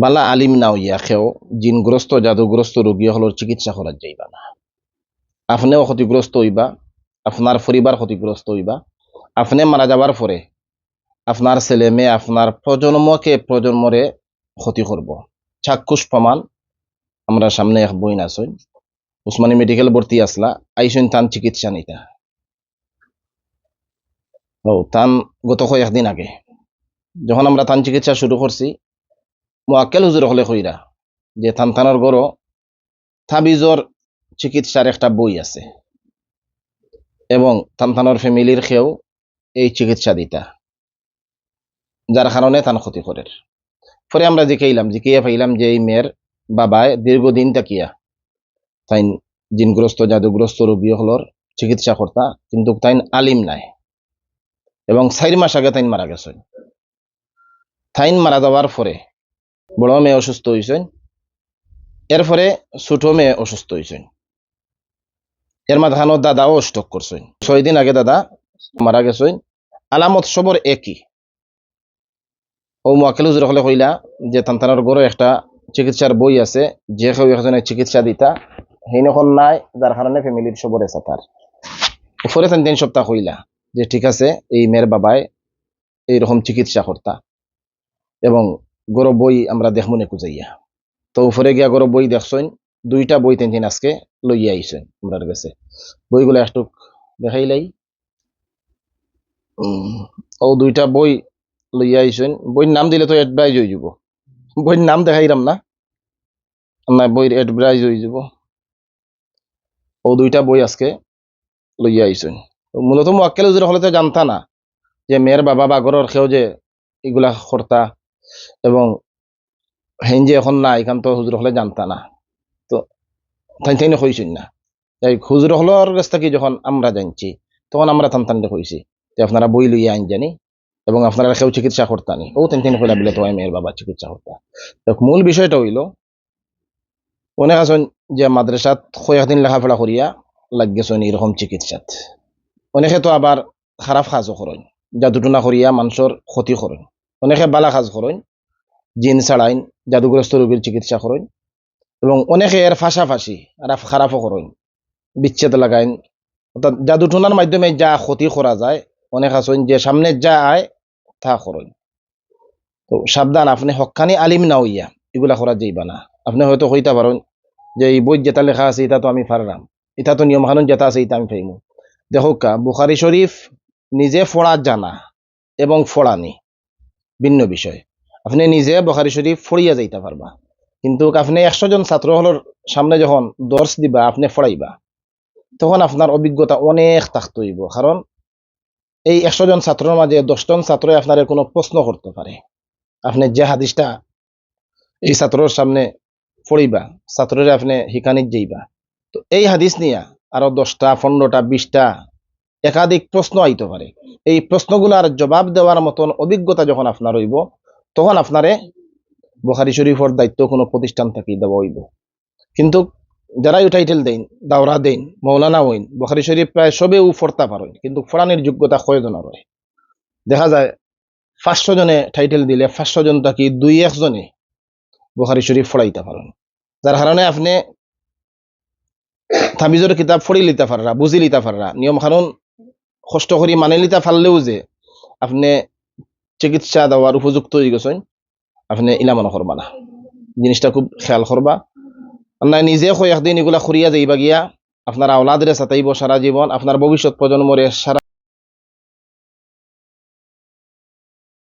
বালা আলিম না হইয়া খেও জিনগ্রস্ত জাদুগ্রস্ত রোগীসকলের চিকিৎসা করার যাইবা না। আপনিও ক্ষতিগ্রস্ত হইবা, আপনার পরিবার ক্ষতিগ্রস্ত হইবা, আপনি মারা যাবার পরে আপনার ছেলে মেয়ে, আপনার প্রজন্মকে প্রজন্মরে ক্ষতি করব। চাক্ষুষ প্রমাণ, আমরা সামনে এক বই নাচই উসমানী মেডিকেল ভর্তি আসলা আইসইন তান চিকিৎসা নিতা। ও, তান গত কয়েকদিন আগে। যখন আমরা তান চিকিৎসা শুরু করছি মোয়াক্কেল হুজুর হলে কইরা, যে থান থানোর গড় থাবিজর চিকিৎসার একটা বই আছে। এবং থান থানোর ফ্যামিলির খেয়েও এই চিকিৎসা দিতা, যার কারণে তান ক্ষতি করে। পরে আমরা জিকাইলাম জিকাইয়া পাইলাম যে এই মেয়ের বাবায় দীর্ঘদিন তাকিয়া তাই জিনগ্রস্ত, জাদুগ্রস্ত রোগী হলর চিকিৎসা কর্তা, কিন্তু তাই আলিম নাই। এবং চার মাস আগে তাইন মারা গেছে তাইন মারা যাওয়ার পরে বড় মেয়ে অসুস্থ হয়েছেন এরপরে ছোট মেয়ে অসুস্থ হয়েছেন এর মাঝখানো দাদাও স্টক করছেন। ছয় দিন আগে দাদা মারা গেছেন। আলামত সবর একই। ও মোয়াক্কেল হুজুর হলে কইলা যে, তান্তানোর গড়ে একটা চিকিৎসার বই আছে, যে কেউ একজনের চিকিৎসা দিতা সেইনখন নাই, যার কারণে ফ্যামিলির সবর আছে তার। তিন তিন সপ্তাহ কইলা যে, ঠিক আছে, এই মেয়ের বাবায় এইরকম চিকিৎসা করতা। এবং গরো বই আমরা দেখব নেকু যাইয়া তো উপরে গিয়া গরো বই দেখছেন দুইটা বই তিন আজকে লইয়া আইছেন আমরা কাছে। বইগুলো একটু দেখাইলাই ও দুইটা বই লইয়া আইছেন বইয়ের নাম দিলে তো এডভাইজ হয়ে যাব। বইয়ের নাম দেখাইলাম না। না, বইয়ের এডভাইজ হয়ে যাব। ও দুইটা বই আজকে লইয়া আইছেন মূলত মোয়াক্কেল হুজুর হলে তো জানতা না যে মেয়ের বাবা বা ঘরের খেয়েও যে এগুলা করতা। এবং হেন যে এখন না এখান তো হুজুর হলে জানতা না। তো তাই তাই কইছেন না? এই হুজুর হলের কাছ থেকে যখন আমরা জানছি, তখন আমরা থান থান কইছি যে আপনারা বই লইয়া আইন জানি এবং আপনারা কেউ চিকিৎসা করতানি ও তেন তেন কইলা বলে তো মেয়ের বাবা চিকিৎসা করতা। মূল বিষয়টা হইল, অনেক আছেন যে মাদ্রাসাত কয়েকদিন লেখাপড়া করিয়া লাগিয়েছেন এরকম চিকিৎসাত। অনেকে তো আবার খারাপ কাজও করেন জাদুটনা করিয়া মানুষের ক্ষতি করেন। অনেকে বালা কাজ করেন, জিন ছাড়াইন, জাদুগ্রস্ত রোগীর চিকিৎসা করেন এবং অনেকে এর ফাঁসাফাঁসি আর খারাপও করেন, বিচ্ছেদ লাগাইন। অর্থাৎ জাদুটনার মাধ্যমে যা ক্ষতি করা যায়, অনেক আছেন যে সামনে যা আয়, তা করেন। তো সাবধান, আপনি হকানি আলিম না হইয়া এগুলা করা যাইবা না। আপনি হয়তো হইতে পারেন যে এই বই যেটা লেখা আছে, এটা তো আমি পারলাম, এটা তো নিয়ম কানুন যেটা আছে, এটা আমি পাইমু। দেখো কা, বুখারি শরীফ নিজে ফোড়া জানা এবং ফোড়ানি ভিন্ন বিষয়। আপনি নিজে বখারি শরীফ ফড়িয়া যাইতে পারবা। কিন্তু আপনি একশো জন ছাত্র হলোর সামনে যখন দর্শ দিবা, আপনি ফড়াইবা তখন আপনার অভিজ্ঞতা অনেক থাকতে হইব। কারণ এই একশো জন ছাত্রের মাঝে দশজন ছাত্রই আপনার কোনো প্রশ্ন করতে পারে। আপনি যে হাদিসটা এই ছাত্রের সামনে পড়িবা, ছাত্রের আপনি শিকানিত যাইবা, তো এই হাদিস নিয়ে আরও দশটা, পনেরোটা, বিশটা একাধিক প্রশ্ন আইতে পারে। এই প্রশ্নগুলার জবাব দেওয়ার মতন অভিজ্ঞতা যখন আপনার হইব, তখন আপনারে বুখারি শরীফের দায়িত্ব কোনো প্রতিষ্ঠান থাকি দেওয়া হইব। কিন্তু যারাই টাইটেল দেন, দাওরা দেন মৌলানা হইন, বুখারি শরীফ প্রায় সবেও ফরতা পারেন, কিন্তু ফরানির যোগ্যতা কয়জনের হয়? দেখা যায়, পাঁচশো জনে টাইটেল দিলে পাঁচশো জন থাকি দুই একজনে বুখারি শরীফ ফড়াইতে পারেন। যার কারণে আপনি তাবিজের কিতাব ফড়ি লিতে পাররা, বুঝি লিতে পাররা নিয়ম কানুন কষ্ট করি মানে নিতে যে আপনি চিকিৎসা দেওয়ার উপযুক্ত হয়ে গেছেন আপনি ইলা মনে করবা না। জিনিসটা খুব খেয়াল করবা। না নিজে কয়েকদিন এগুলা খুঁড়িয়া যাইবা গিয়া, আপনার আওলাদরে সাতাইব সারা জীবন, আপনার ভবিষ্যৎ প্রজন্মরে সারা